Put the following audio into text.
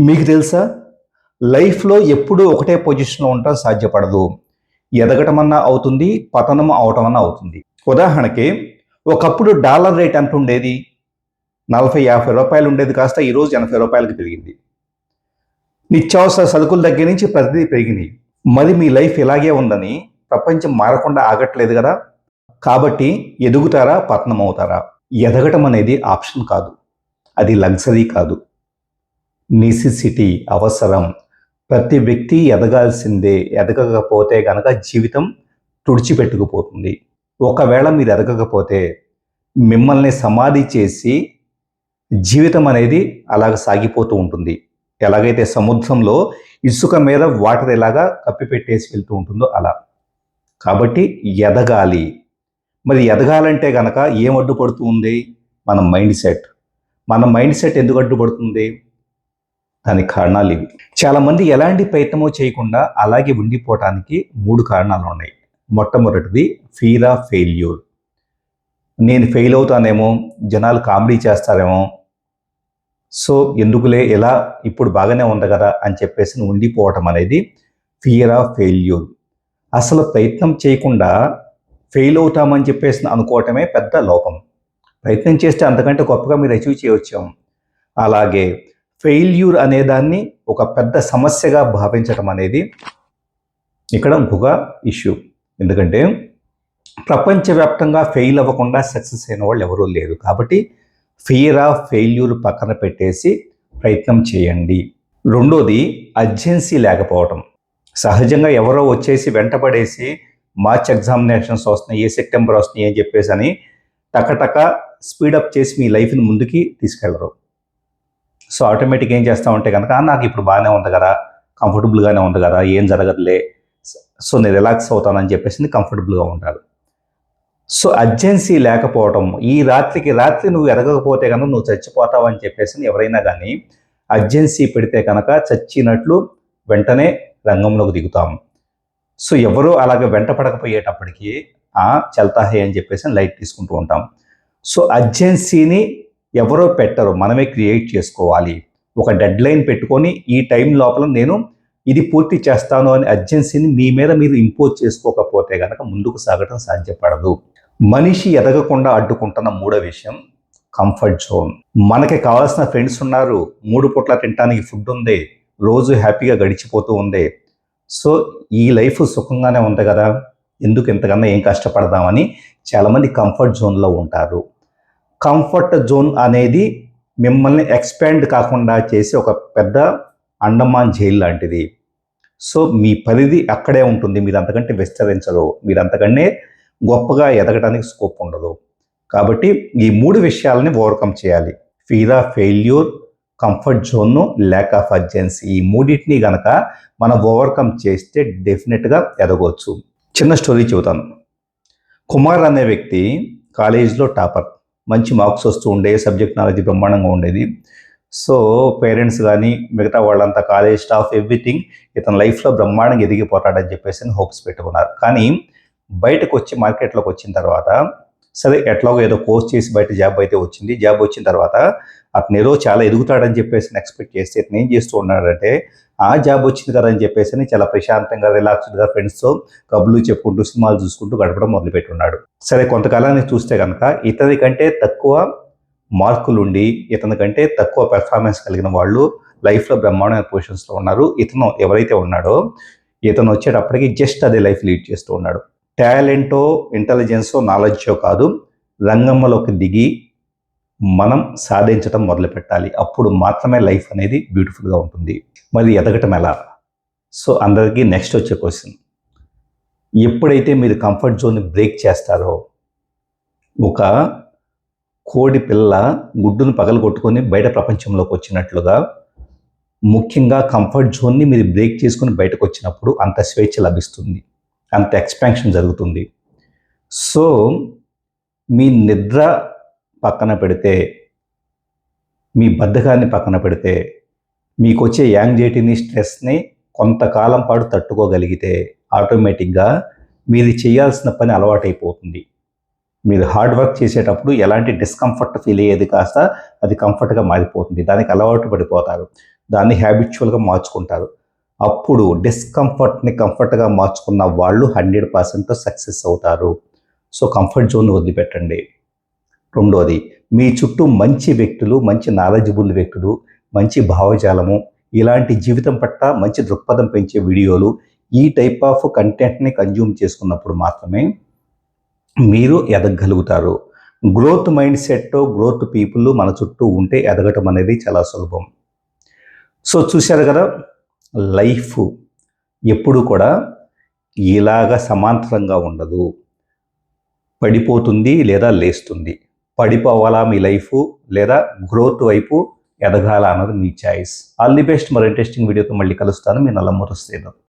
మీకు తెలుసా? లైఫ్లో ఎప్పుడూ ఒకటే పొజిషన్లో ఉండటం సాధ్యపడదు. ఎదగటం అన్నా అవుతుంది పతనం అవటం అన్నా అవుతుంది. ఉదాహరణకి ఒకప్పుడు డాలర్ రేట్ ఎంత ఉండేది? నలభై యాభై రూపాయలు ఉండేది కాస్త ఈరోజు ఎనభై రూపాయలకి పెరిగింది. నిత్యావసర సరుకుల దగ్గర నుంచి ప్రతిదీ పెరిగినాయి. మరి మీ లైఫ్ ఇలాగే ఉందని ప్రపంచం మారకుండా ఆగట్లేదు కదా? కాబట్టి ఎదుగుతారా పతనం అవుతారా ఎదగటం అనేది ఆప్షన్ కాదు. అది లగ్జరీ కాదు. నెసిసిటీ అవసరం. ప్రతి వ్యక్తి ఎదగాల్సిందే. ఎదగకపోతే గనక జీవితం తుడిచిపెట్టుకుపోతుంది. ఒకవేళ మీరు ఎదగకపోతే మిమ్మల్ని సమాధి చేసి జీవితం అనేది అలాగ సాగిపోతూ ఉంటుంది. ఎలాగైతే సముద్రంలో ఇసుక మీద వాటర్ ఎలాగా కప్పిపెట్టేసి వెళ్తూ ఉంటుందో అలా. కాబట్టి ఎదగాలి. మరి ఎదగాలంటే గనక ఏం అడ్డుపడుతుంది? మన మైండ్ సెట్. మన మైండ్ సెట్ ఎందుకు అడ్డుపడుతుంది? దానికి కారణాలు ఇవి చాలామంది ఎలాంటి ప్రయత్నమో చేయకుండా అలాగే ఉండిపోవటానికి మూడు కారణాలు ఉన్నాయి. మొట్టమొదటిది ఫీల్ ఆఫ్ ఫెయిల్యూర్ నేను ఫెయిల్ అవుతానేమో జనాలు కామెడీ చేస్తారేమో సో ఎందుకులే ఎలా ఇప్పుడు బాగానే ఉంది కదా అని చెప్పేసి ఉండిపోవటం అనేది ఫియర్ ఆఫ్ ఫెయిల్యూర్ అసలు ప్రయత్నం చేయకుండా ఫెయిల్ అవుతామని చెప్పేసి అనుకోవటమే పెద్ద లోపం. ప్రయత్నం చేస్తే అంతకంటే గొప్పగా మీరు అచీవ్ చేయవచ్చాము అలాగే ఫెయిల్యూర్ అనేదాన్ని ఒక పెద్ద సమస్యగా భావించటం అనేది ఇక్కడ ఇంకొక ఇష్యూ. ఎందుకంటే ప్రపంచవ్యాప్తంగా ఫెయిల్ అవ్వకుండా సక్సెస్ అయిన వాళ్ళు ఎవరూ లేరు. కాబట్టి ఫియర్ ఆఫ్ ఫెయిల్యూర్ పక్కన పెట్టేసి ప్రయత్నం చేయండి. రెండోది అర్జెన్సీ లేకపోవటం. సహజంగా ఎవరో వచ్చేసి వెంటపడేసి మార్చ్ ఎగ్జామినేషన్స్ వస్తున్నాయి ఏ సెప్టెంబర్ వస్తున్నాయి అని చెప్పేసి అని టకటక స్పీడప్ చేసి మీ లైఫ్ని ముందుకి తీసుకెళ్ళరు సో ఆటోమేటిక్ ఏం చేస్తామంటే కనుక నాకు ఇప్పుడు బాగానే ఉంది కదా కంఫర్టబుల్గానే ఉంది కదా ఏం జరగదులే సో నేను రిలాక్స్ అవుతానని చెప్పేసి కంఫర్టబుల్గా ఉంటారు. సో అర్జెన్సీ లేకపోవటం ఈ రాత్రికి రాత్రి నువ్వు ఎరగకపోతే కనుక నువ్వు చచ్చిపోతావు అని చెప్పేసి ఎవరైనా కానీ అర్జెన్సీ పెడితే కనుక చచ్చినట్లు వెంటనే రంగంలోకి దిగుతాం సో ఎవరు అలాగే వెంట పడకపోయేటప్పటికి చల్తాహే అని చెప్పేసి లైట్ తీసుకుంటూ ఉంటాం. సో అర్జెన్సీని ఎవరో పెట్టరు మనమే క్రియేట్ చేసుకోవాలి. ఒక డెడ్ లైన్ పెట్టుకొని ఈ టైం లోపల నేను ఇది పూర్తి చేస్తాను అని అర్జెన్సీని మీ మీద మీరు ఇంపోజ్ చేసుకోకపోతే కనుక ముందుకు సాగటం సాధ్యపడదు. మనిషి ఎదగకుండా అడ్డుకుంటున్న మూడో విషయం కంఫర్ట్ జోన్ మనకి కావాల్సిన ఫ్రెండ్స్ ఉన్నారు మూడు పూట్ల తినడానికి ఫుడ్ ఉంది రోజు హ్యాపీగా గడిచిపోతూ ఉంది. సో ఈ లైఫ్ సుఖంగానే ఉంది కదా ఎందుకు ఇంతకన్నా ఏం కష్టపడదామని చాలామంది కంఫర్ట్ జోన్లో ఉంటారు. కంఫర్ట్ జోన్ అనేది మిమ్మల్ని ఎక్స్పాండ్ కాకుండా చేసే ఒక పెద్ద అండమాన్ జైల్ లాంటిది. సో మీ పరిధి అక్కడే ఉంటుంది. మీరు అంతకంటే విస్తరించరు. మీరు అంతకంటే గొప్పగా ఎదగడానికి స్కోప్ ఉండదు. కాబట్టి ఈ మూడు విషయాలని ఓవర్కమ్ చేయాలి. ఫీర్ ఆఫ్ ఫెయిల్యూర్ కంఫర్ట్ జోన్ను ల్యాక్ ఆఫ్ అర్జెన్సీ ఈ మూడింటిని గనక మనం ఓవర్కమ్ చేస్తే డెఫినెట్గా ఎదగవచ్చు. చిన్న స్టోరీ చెబుతాను. కుమార్ అనే వ్యక్తి కాలేజీలో టాపర్ మంచి మార్క్స్ వస్తూ ఉండే సబ్జెక్ట్ నాలెడ్జ్ బ్రహ్మాండంగా ఉండేది. సో పేరెంట్స్ కానీ మిగతా వాళ్ళంతా కాలేజ్ స్టాఫ్ ఎవ్రీథింగ్ ఇతని లైఫ్లో బ్రహ్మాండంగా ఎదిగిపోతాడని చెప్పేసి హోప్స్ పెట్టుకున్నారు. కానీ బయటకు వచ్చి మార్కెట్లోకి వచ్చిన తర్వాత సరే ఎట్లాగో ఏదో కోర్స్ చేసి బయట జాబ్ అయితే వచ్చింది. జాబ్ వచ్చిన తర్వాత అతను ఏదో చాలా ఎదుగుతాడని చెప్పేసి ఎక్స్పెక్ట్ చేస్తే ఇతను ఏం చేస్తూ ఉన్నాడంటే ఆ జాబ్ వచ్చింది కదా అని చెప్పేసి చాలా ప్రశాంతంగా రిలాక్స్డ్గా ఫ్రెండ్స్తో కబుర్లు చెప్పుకుంటూ సినిమాలు చూసుకుంటూ గడపడం మొదలుపెట్టున్నాడు. సరే కొంతకాలానికి చూస్తే కనుక ఇతని కంటే తక్కువ మార్కులు ఉండి ఇతని కంటే తక్కువ పెర్ఫార్మెన్స్ కలిగిన వాళ్ళు లైఫ్లో బ్రహ్మాండమైన పొజిషన్స్లో ఉన్నారు. ఇతను ఎవరైతే ఉన్నాడో ఇతను వచ్చేటప్పటికి జస్ట్ అదే లైఫ్ లీడ్ చేస్తూ ఉన్నాడు. టాలెంటో ఇంటెలిజెన్సో నాలెడ్జో కాదు రంగంలోకి దిగి మనం సాధించటం మొదలుపెట్టాలి. అప్పుడు మాత్రమే లైఫ్ అనేది బ్యూటిఫుల్గా ఉంటుంది. మరి ఎదగటం ఎలా? సో అందరికీ నెక్స్ట్ వచ్చే క్వశ్చన్. ఎప్పుడైతే మీరు కంఫర్ట్ జోన్ని బ్రేక్ చేస్తారో ఒక కోడి పిల్ల గుడ్డును పగలగొట్టుకొని బయట ప్రపంచంలోకి వచ్చినట్లుగా ముఖ్యంగా కంఫర్ట్ జోన్ని మీరు బ్రేక్ చేసుకుని బయటకు వచ్చినప్పుడు అంత స్వేచ్ఛ లభిస్తుంది. అంత ఎక్స్పాన్షన్ జరుగుతుంది. సో మీ నిద్ర పక్కన పెడితే మీ బద్ధకాన్ని పక్కన పెడితే మీకు వచ్చే యాంగ్జైటీని స్ట్రెస్ని కొంతకాలం పాటు తట్టుకోగలిగితే ఆటోమేటిక్గా మీరు చేయాల్సిన పని అలవాటైపోతుంది. మీరు హార్డ్ వర్క్ చేసేటప్పుడు ఎలాంటి డిస్కంఫర్ట్ ఫీల్ అయ్యేది కాస్త అది కంఫర్ట్గా మారిపోతుంది. దానికి అలవాటు పడిపోతారు. దాన్ని హ్యాబిచువల్గా మార్చుకుంటారు. అప్పుడు డిస్కంఫర్ట్ని కంఫర్ట్గా మార్చుకున్న వాళ్ళు హండ్రెడ్ పర్సెంట్ సక్సెస్ అవుతారు. సో కంఫర్ట్ జోన్ వదిలిపెట్టండి. రెండోది మీ చుట్టూ మంచి వ్యక్తులు మంచి నాలెడ్జబుల్ వ్యక్తులు మంచి భావజాలము ఇలాంటి జీవితం పట్ల మంచి దృక్పథం పెంచే వీడియోలు ఈ టైప్ ఆఫ్ కంటెంట్ని కన్జ్యూమ్ చేసుకున్నప్పుడు మాత్రమే మీరు ఎదగగలుగుతారు. Growth mind set growth people మన చుట్టూ ఉంటే ఎదగటం అనేది చాలా సులభం. సో చూశారు కదా లైఫ్ ఎప్పుడు కూడా ఇలాగా సమాంతరంగా ఉండదు. పడిపోతుంది లేదా లేస్తుంది. పడిపోవాలా మీ లైఫ్ లేదా గ్రోత్ వైపు ఎదగాల అన్నది మీ చాయిస్. All the best. మరి ఇంట్రెస్టింగ్ వీడియోతో మళ్ళీ కలుస్తాను. మీ నల్లమూరు శ్రీధర్